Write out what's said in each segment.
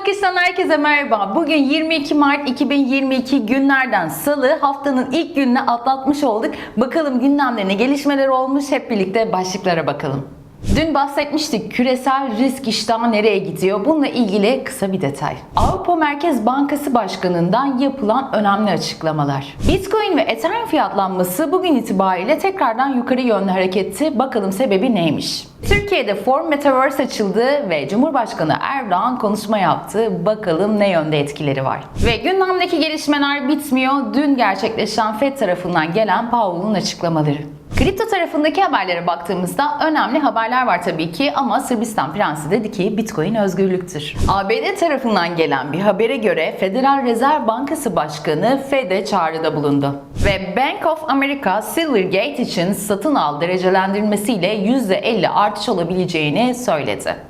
Bakış'tan herkese merhaba. Bugün 22 Mart 2022 günlerden salı haftanın ilk gününü atlatmış olduk. Bakalım gündemde ne gelişmeler olmuş hep birlikte başlıklara bakalım. Dün bahsetmiştik küresel risk iştahı nereye gidiyor? Bununla ilgili kısa bir detay. Avrupa Merkez Bankası Başkanı'ndan yapılan önemli açıklamalar. Bitcoin ve Ethereum fiyatlanması bugün itibariyle tekrardan yukarı yönlü hareketti. Bakalım sebebi neymiş? Türkiye'de Form Metaverse açıldı ve Cumhurbaşkanı Erdoğan konuşma yaptı. Bakalım ne yönde etkileri var. Ve gündemdeki gelişmeler bitmiyor. Dün gerçekleşen FED tarafından gelen Powell'ın açıklamaları. Kripto tarafındaki haberlere baktığımızda önemli haberler var tabii ki ama Sırbistan Prensi dedi ki Bitcoin özgürlüktür. ABD tarafından gelen bir habere göre Federal Rezerv Bankası Başkanı Fed'e çağrıda bulundu. Ve Bank of America Silvergate için satın al derecelendirmesiyle %50 artış olabileceğini söyledi.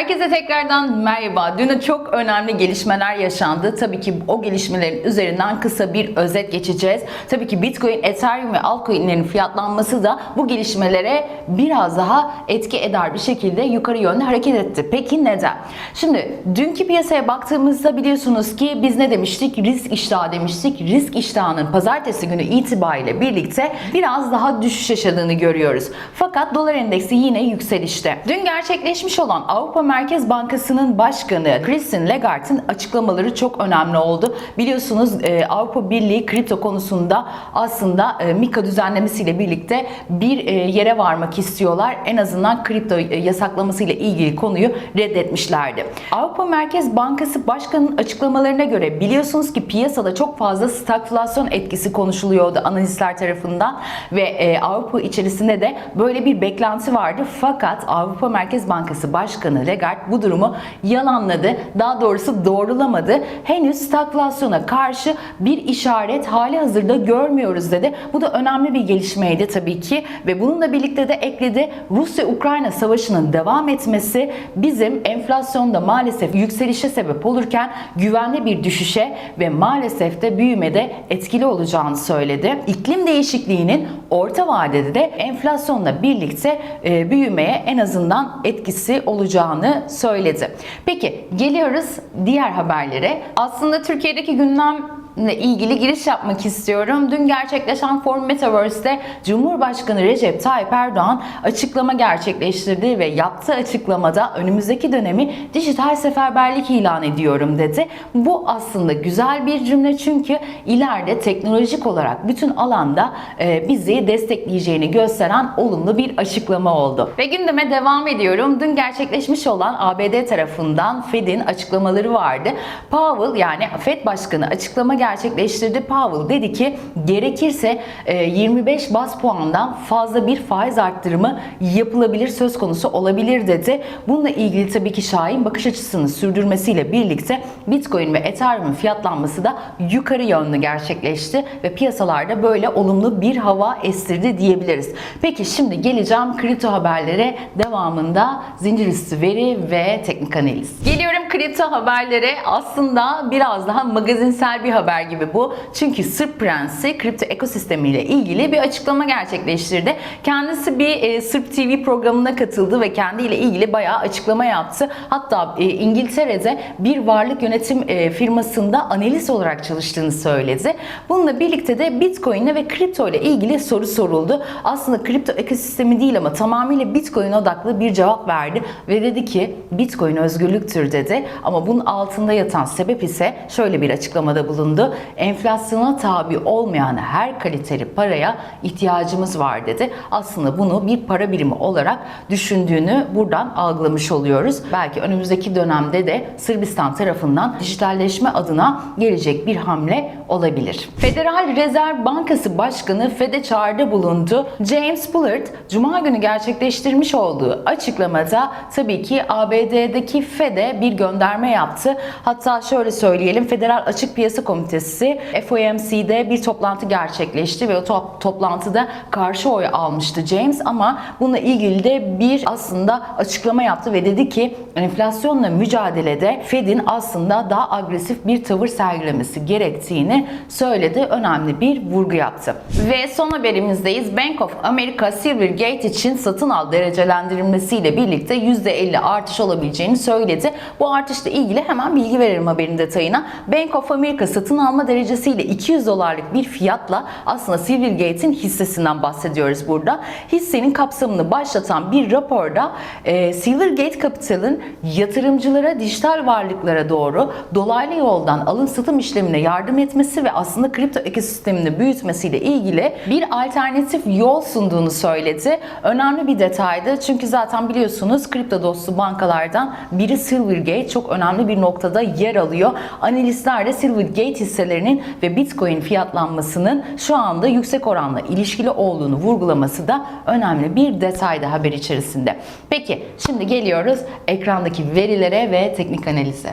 Herkese tekrardan merhaba. Dün çok önemli gelişmeler yaşandı. Tabii ki o gelişmelerin üzerinden kısa bir özet geçeceğiz. Tabii ki Bitcoin, Ethereum ve altcoin'lerin fiyatlanması da bu gelişmelere biraz daha etki eder bir şekilde yukarı yönde hareket etti. Peki neden? Şimdi dünkü piyasaya baktığımızda biliyorsunuz ki biz ne demiştik? Risk iştahı demiştik. Risk iştahının pazartesi günü itibariyle birlikte biraz daha düşüş yaşadığını görüyoruz. Fakat dolar endeksi yine yükselişte. Dün gerçekleşmiş olan Avrupa Merkez Bankası'nın başkanı Christine Lagarde'ın açıklamaları çok önemli oldu. Biliyorsunuz e, Avrupa Birliği kripto konusunda aslında e, Mika düzenlemesiyle birlikte bir e, yere varmak istiyorlar. En azından kripto yasaklaması ile ilgili konuyu reddetmişlerdi. Avrupa Merkez Bankası Başkanı'nın açıklamalarına göre biliyorsunuz ki piyasada çok fazla stagflasyon etkisi konuşuluyordu analistler tarafından ve Avrupa içerisinde de böyle bir beklenti vardı. Fakat Avrupa Merkez Bankası Başkanı Lagarde bu durumu yalanladı. Daha doğrusu doğrulamadı. Henüz stagflasyona karşı bir işaret hali hazırda görmüyoruz dedi. Bu da önemli bir gelişmeydi tabii ki ve bununla birlikte de ekledi Rusya-Ukrayna savaşının devam etmesi bizim enflasyonda maalesef yükselişe sebep olurken güvenli bir düşüşe ve maalesef de büyümede etkili olacağını söyledi. İklim değişikliğinin orta vadede de enflasyonla birlikte e, büyümeye en azından etkisi olacağını söyledi. Peki geliyoruz diğer haberlere. Aslında Türkiye'deki gündem ilgili giriş yapmak istiyorum. Dün gerçekleşen Forum Metaverse'de Cumhurbaşkanı Recep Tayyip Erdoğan açıklama gerçekleştirdi ve yaptığı açıklamada önümüzdeki dönemi dijital seferberlik ilan ediyorum dedi. Bu aslında güzel bir cümle çünkü ileride teknolojik olarak bütün alanda e, bizi destekleyeceğini gösteren olumlu bir açıklama oldu. Ve gündeme devam ediyorum. Dün gerçekleşmiş olan ABD tarafından Fed'in açıklamaları vardı. Powell yani Fed Başkanı açıklama gerçekleştirdi. Powell dedi ki gerekirse e, 25 bas puandan fazla bir faiz arttırımı yapılabilir söz konusu olabilir dedi. Bununla ilgili tabii ki Şahin bakış açısını sürdürmesiyle birlikte Bitcoin ve Ethereum'un fiyatlanması da yukarı yönlü gerçekleşti ve piyasalarda böyle olumlu bir hava estirdi diyebiliriz. Peki şimdi geleceğim kripto haberlere devamında zincir üstü veri ve teknik analiz. Geliyorum kripto haberlere. Aslında biraz daha magazinsel bir haber gibi bu. Çünkü Sırp Prensi kripto ekosistemiyle ilgili bir açıklama gerçekleştirdi. Kendisi bir e, Sırp TV programına katıldı ve kendiyle ilgili bayağı açıklama yaptı. Hatta e, İngiltere'de bir varlık yönetim e, firmasında analist olarak çalıştığını söyledi. Bununla birlikte de Bitcoin ve kripto ile ilgili soru soruldu. Aslında kripto ekosistemi değil ama tamamıyla Bitcoin odaklı bir cevap verdi ve dedi ki Bitcoin özgürlüktür dedi. Ama bunun altında yatan sebep ise şöyle bir açıklamada bulundu. Enflasyona tabi olmayan her kaliteli paraya ihtiyacımız var dedi. Aslında bunu bir para birimi olarak düşündüğünü buradan algılamış oluyoruz. Belki önümüzdeki dönemde de Sırbistan tarafından dijitalleşme adına gelecek bir hamle olabilir. Federal Rezerv Bankası Başkanı FED'e çağrıda bulundu. James Bullard, Cuma günü gerçekleştirmiş olduğu açıklamada tabii ki ABD'deki FED'e bir gönderme yaptı. Hatta şöyle söyleyelim, Federal Açık Piyasa Komitesi Komitesi FOMC'de bir toplantı gerçekleşti ve o top- toplantıda karşı oy almıştı James ama bununla ilgili de bir aslında açıklama yaptı ve dedi ki enflasyonla mücadelede Fed'in aslında daha agresif bir tavır sergilemesi gerektiğini söyledi. Önemli bir vurgu yaptı. Ve son haberimizdeyiz. Bank of America Silvergate için satın al derecelendirilmesiyle birlikte %50 artış olabileceğini söyledi. Bu artışla ilgili hemen bilgi veririm haberin detayına. Bank of America satın alma derecesiyle 200 dolarlık bir fiyatla aslında Silvergate'in hissesinden bahsediyoruz burada. Hissenin kapsamını başlatan bir raporda e, Silvergate Capital'ın yatırımcılara dijital varlıklara doğru dolaylı yoldan alım satım işlemine yardım etmesi ve aslında kripto ekosistemini büyütmesiyle ilgili bir alternatif yol sunduğunu söyledi. Önemli bir detaydı çünkü zaten biliyorsunuz kripto dostu bankalardan biri Silvergate çok önemli bir noktada yer alıyor. Analistler de Silvergate hisselerinin ve Bitcoin fiyatlanmasının şu anda yüksek oranla ilişkili olduğunu vurgulaması da önemli bir detaydı haber içerisinde. Peki şimdi geliyoruz ekrandaki verilere ve teknik analize.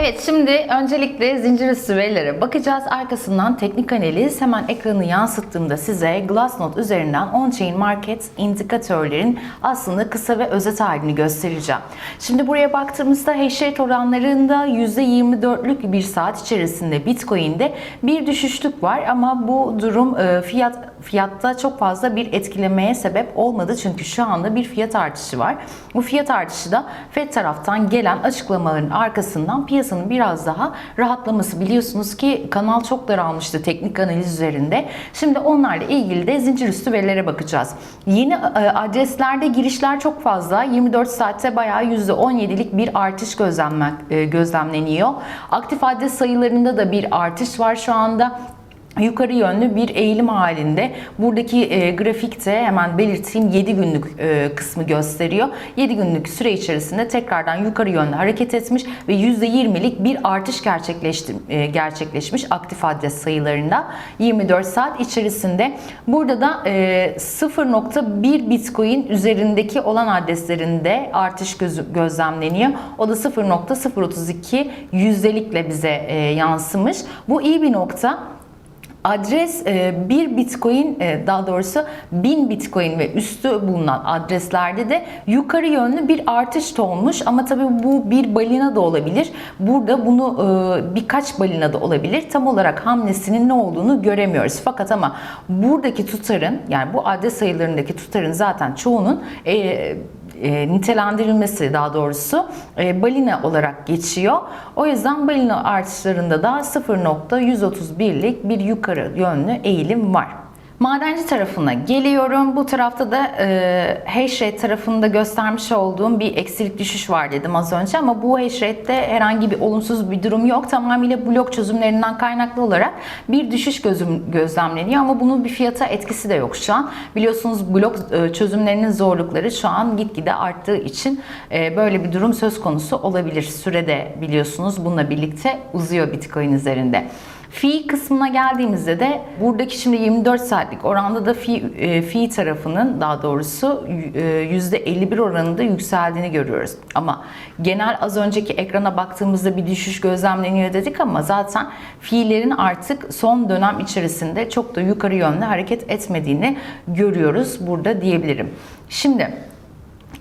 Evet şimdi öncelikle zincir üstü verilere bakacağız. Arkasından teknik analiz hemen ekranı yansıttığımda size Glassnode üzerinden on-chain market indikatörlerin aslında kısa ve özet halini göstereceğim. Şimdi buraya baktığımızda hash rate oranlarında %24'lük bir saat içerisinde Bitcoin'de bir düşüşlük var ama bu durum e, fiyat fiyatta çok fazla bir etkilemeye sebep olmadı çünkü şu anda bir fiyat artışı var. Bu fiyat artışı da Fed taraftan gelen açıklamaların arkasından piyasanın biraz daha rahatlaması. Biliyorsunuz ki kanal çok daralmıştı teknik analiz üzerinde. Şimdi onlarla ilgili de zincir üstü verilere bakacağız. Yeni e, adreslerde girişler çok fazla. 24 saatte bayağı %17'lik bir artış e, gözlemleniyor. Aktif adres sayılarında da bir artış var şu anda yukarı yönlü bir eğilim halinde. Buradaki e, grafikte hemen belirteyim 7 günlük e, kısmı gösteriyor. 7 günlük süre içerisinde tekrardan yukarı yönlü hareket etmiş ve %20'lik bir artış gerçekleşti, e, gerçekleşmiş aktif adres sayılarında 24 saat içerisinde. Burada da e, 0.1 Bitcoin üzerindeki olan adreslerinde artış göz, gözlemleniyor. O da 0.032 yüzdelikle bize e, yansımış. Bu iyi bir nokta. Adres e, bir bitcoin e, daha doğrusu 1000 bitcoin ve üstü bulunan adreslerde de yukarı yönlü bir artış olmuş ama tabii bu bir balina da olabilir. Burada bunu e, birkaç balina da olabilir. Tam olarak hamlesinin ne olduğunu göremiyoruz. Fakat ama buradaki tutarın yani bu adres sayılarındaki tutarın zaten çoğunun e, nitelendirilmesi daha doğrusu e, balina olarak geçiyor. O yüzden balina artışlarında da 0.131'lik bir yukarı yönlü eğilim var. Madenci tarafına geliyorum. Bu tarafta da e, hash rate tarafında göstermiş olduğum bir eksilik düşüş var dedim az önce ama bu hash rate'de herhangi bir olumsuz bir durum yok. Tamamıyla blok çözümlerinden kaynaklı olarak bir düşüş gözüm, gözlemleniyor ama bunun bir fiyata etkisi de yok şu an. Biliyorsunuz blok e, çözümlerinin zorlukları şu an gitgide arttığı için e, böyle bir durum söz konusu olabilir. Sürede biliyorsunuz bununla birlikte uzuyor Bitcoin üzerinde. Fi kısmına geldiğimizde de buradaki şimdi 24 saatlik oranda da fi, e, fi tarafının daha doğrusu e, %51 oranında yükseldiğini görüyoruz. Ama genel az önceki ekrana baktığımızda bir düşüş gözlemleniyor dedik ama zaten fiillerin artık son dönem içerisinde çok da yukarı yönlü hareket etmediğini görüyoruz burada diyebilirim. Şimdi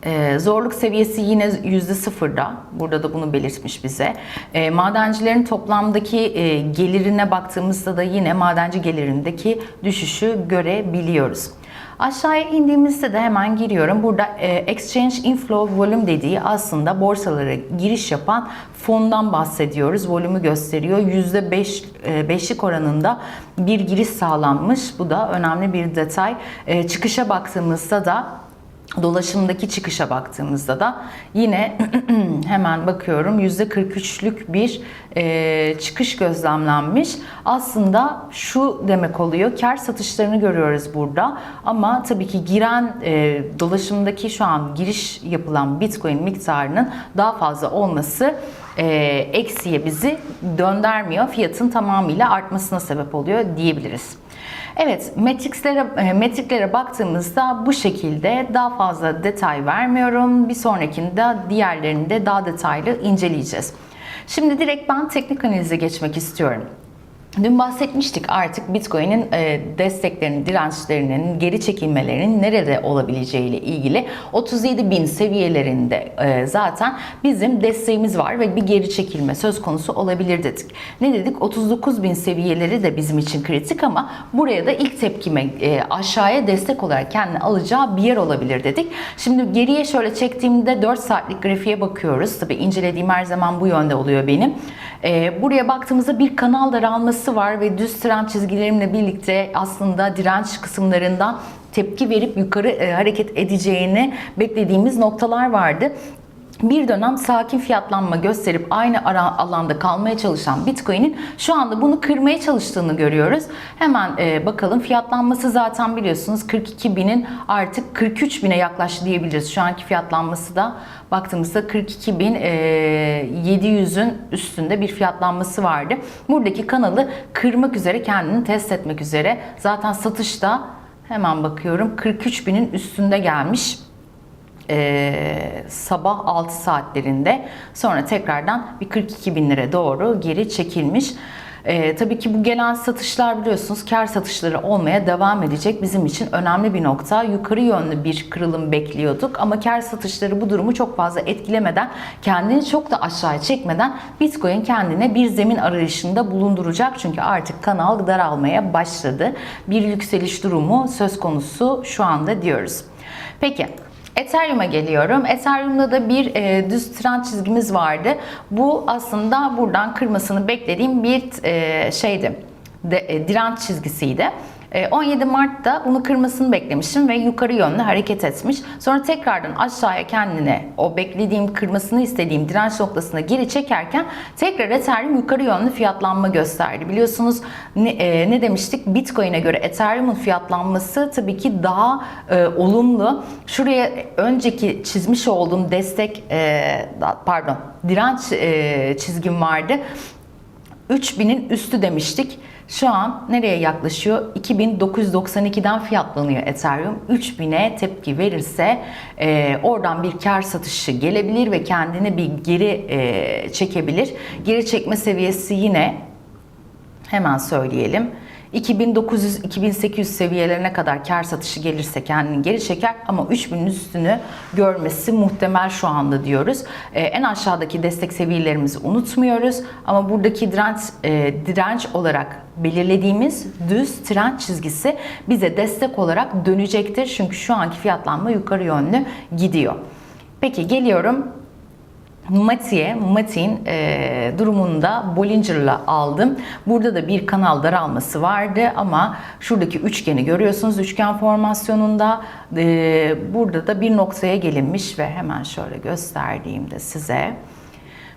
ee, zorluk seviyesi yine %0'da. Burada da bunu belirtmiş bize. Ee, madencilerin toplamdaki e, gelirine baktığımızda da yine madenci gelirindeki düşüşü görebiliyoruz. Aşağıya indiğimizde de hemen giriyorum. Burada e, Exchange Inflow Volume dediği aslında borsalara giriş yapan fondan bahsediyoruz. Volümü gösteriyor. %5 e, 5'lik oranında bir giriş sağlanmış. Bu da önemli bir detay. Çıkışa baktığımızda da Dolaşımdaki çıkışa baktığımızda da yine hemen bakıyorum %43'lük bir e, çıkış gözlemlenmiş. Aslında şu demek oluyor kar satışlarını görüyoruz burada ama tabii ki giren e, dolaşımdaki şu an giriş yapılan bitcoin miktarının daha fazla olması e, eksiye bizi döndürmüyor. Fiyatın tamamıyla artmasına sebep oluyor diyebiliriz. Evet, metriklere, e, metriklere baktığımızda bu şekilde daha fazla detay vermiyorum. Bir sonrakinde diğerlerini de daha detaylı inceleyeceğiz. Şimdi direkt ben teknik analize geçmek istiyorum. Dün bahsetmiştik artık Bitcoin'in e, desteklerinin, dirençlerinin, geri çekilmelerinin nerede olabileceği ile ilgili 37 bin seviyelerinde e, zaten bizim desteğimiz var ve bir geri çekilme söz konusu olabilir dedik. Ne dedik? 39 bin seviyeleri de bizim için kritik ama buraya da ilk tepkime e, aşağıya destek olarak kendini alacağı bir yer olabilir dedik. Şimdi geriye şöyle çektiğimde 4 saatlik grafiğe bakıyoruz. Tabii incelediğim her zaman bu yönde oluyor benim. Buraya baktığımızda bir kanal daralması var ve düz trend çizgilerimle birlikte aslında direnç kısımlarından tepki verip yukarı e, hareket edeceğini beklediğimiz noktalar vardı. Bir dönem sakin fiyatlanma gösterip aynı ara alanda kalmaya çalışan Bitcoin'in şu anda bunu kırmaya çalıştığını görüyoruz. Hemen e, bakalım fiyatlanması zaten biliyorsunuz 42 binin artık 43 bine yaklaştı diyebiliriz. Şu anki fiyatlanması da baktığımızda 42 bin e, 700'ün üstünde bir fiyatlanması vardı. Buradaki kanalı kırmak üzere kendini test etmek üzere. Zaten satışta hemen bakıyorum 43 binin üstünde gelmiş e, sabah 6 saatlerinde sonra tekrardan bir 42 binlere doğru geri çekilmiş. E, tabii ki bu gelen satışlar biliyorsunuz kar satışları olmaya devam edecek. Bizim için önemli bir nokta. Yukarı yönlü bir kırılım bekliyorduk ama kar satışları bu durumu çok fazla etkilemeden, kendini çok da aşağıya çekmeden Bitcoin kendine bir zemin arayışında bulunduracak. Çünkü artık kanal daralmaya başladı. Bir yükseliş durumu söz konusu şu anda diyoruz. Peki Ethereum'a geliyorum. Ethereum'da da bir e, düz trend çizgimiz vardı. Bu aslında buradan kırmasını beklediğim bir e, şeydi. De, e, direnç çizgisiydi. E, 17 Mart'ta bunu kırmasını beklemişim ve yukarı yönlü hareket etmiş. Sonra tekrardan aşağıya kendine o beklediğim kırmasını istediğim direnç noktasına geri çekerken tekrar Ethereum yukarı yönlü fiyatlanma gösterdi. Biliyorsunuz ne, e, ne demiştik? Bitcoin'e göre Ethereum'un fiyatlanması tabii ki daha e, olumlu. Şuraya önceki çizmiş olduğum destek e, pardon direnç e, çizgim vardı. 3000'in üstü demiştik. Şu an nereye yaklaşıyor? 2992'den fiyatlanıyor Ethereum. 3000'e tepki verirse e, oradan bir kar satışı gelebilir ve kendini bir geri e, çekebilir. Geri çekme seviyesi yine hemen söyleyelim. 2900-2800 seviyelerine kadar kar satışı gelirse kendini geri çeker ama 3000'in üstünü görmesi muhtemel şu anda diyoruz. Ee, en aşağıdaki destek seviyelerimizi unutmuyoruz ama buradaki direnç, e, direnç olarak belirlediğimiz düz trend çizgisi bize destek olarak dönecektir. Çünkü şu anki fiyatlanma yukarı yönlü gidiyor. Peki geliyorum Mati'ye, Mati'nin e, durumunda Bollinger'la aldım. Burada da bir kanal daralması vardı ama şuradaki üçgeni görüyorsunuz. Üçgen formasyonunda e, burada da bir noktaya gelinmiş ve hemen şöyle gösterdiğimde size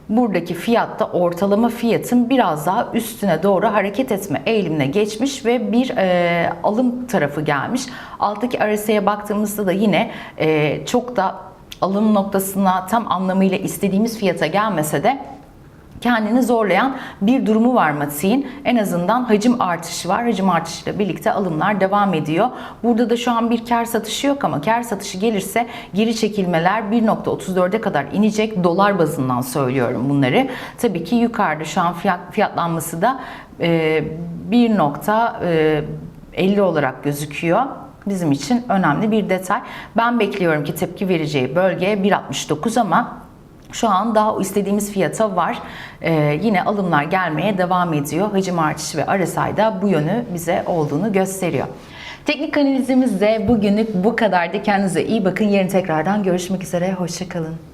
buradaki fiyatta ortalama fiyatın biraz daha üstüne doğru hareket etme eğilimine geçmiş ve bir e, alım tarafı gelmiş. Alttaki RSI'ye baktığımızda da yine e, çok da alım noktasına tam anlamıyla istediğimiz fiyata gelmese de kendini zorlayan bir durumu var Matik'in. En azından hacim artışı var. Hacim artışıyla birlikte alımlar devam ediyor. Burada da şu an bir kar satışı yok ama kar satışı gelirse geri çekilmeler 1.34'e kadar inecek. Dolar bazından söylüyorum bunları. Tabii ki yukarıda şu an fiyat, fiyatlanması da e, 1.50 olarak gözüküyor bizim için önemli bir detay. Ben bekliyorum ki tepki vereceği bölge 1.69 ama şu an daha istediğimiz fiyata var. Ee, yine alımlar gelmeye devam ediyor. Hacim artışı ve RSI'da bu yönü bize olduğunu gösteriyor. Teknik analizimiz de bugünlük bu kadardı. Kendinize iyi bakın. Yarın tekrardan görüşmek üzere. Hoşçakalın.